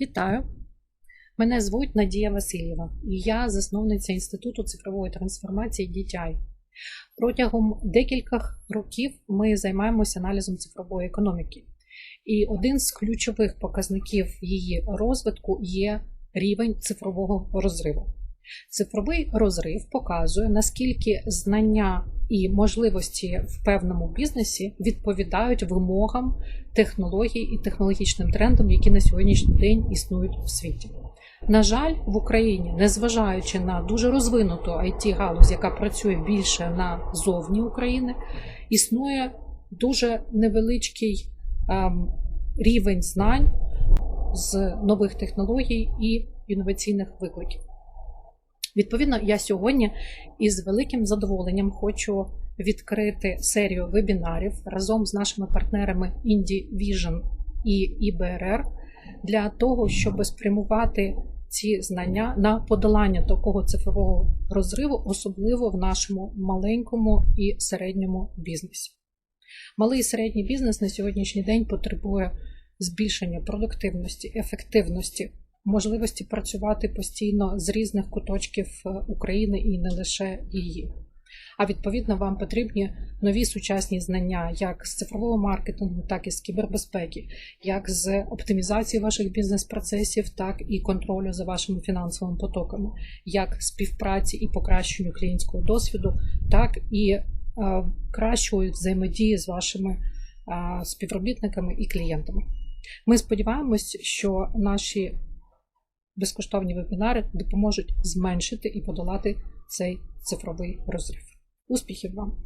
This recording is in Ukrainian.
Вітаю! Мене звуть Надія Васильєва, і я засновниця Інституту цифрової трансформації DTI. Протягом декількох років ми займаємося аналізом цифрової економіки. І один з ключових показників її розвитку є рівень цифрового розриву. Цифровий розрив показує, наскільки знання і можливості в певному бізнесі відповідають вимогам технологій і технологічним трендам, які на сьогоднішній день існують в світі. На жаль, в Україні, незважаючи на дуже розвинуту it галузь, яка працює більше на зовні України, існує дуже невеличкий ем, рівень знань з нових технологій і інноваційних викликів. Відповідно, я сьогодні із великим задоволенням хочу відкрити серію вебінарів разом з нашими партнерами Indie Vision і IBRR для того, щоб спрямувати ці знання на подолання такого цифрового розриву, особливо в нашому маленькому і середньому бізнесі. Малий і середній бізнес на сьогоднішній день потребує збільшення продуктивності, ефективності, можливості працювати постійно з різних куточків України і не лише її. А відповідно, вам потрібні нові сучасні знання, як з цифрового маркетингу, так і з кібербезпеки, як з оптимізації ваших бізнес-процесів, так і контролю за вашими фінансовими потоками, як співпраці і покращенню клієнтського досвіду, так і е, кращої взаємодії з вашими е, співробітниками і клієнтами. Ми сподіваємось, що наші безкоштовні вебінари допоможуть зменшити і подолати цей цифровий розрив. Успіхів вам!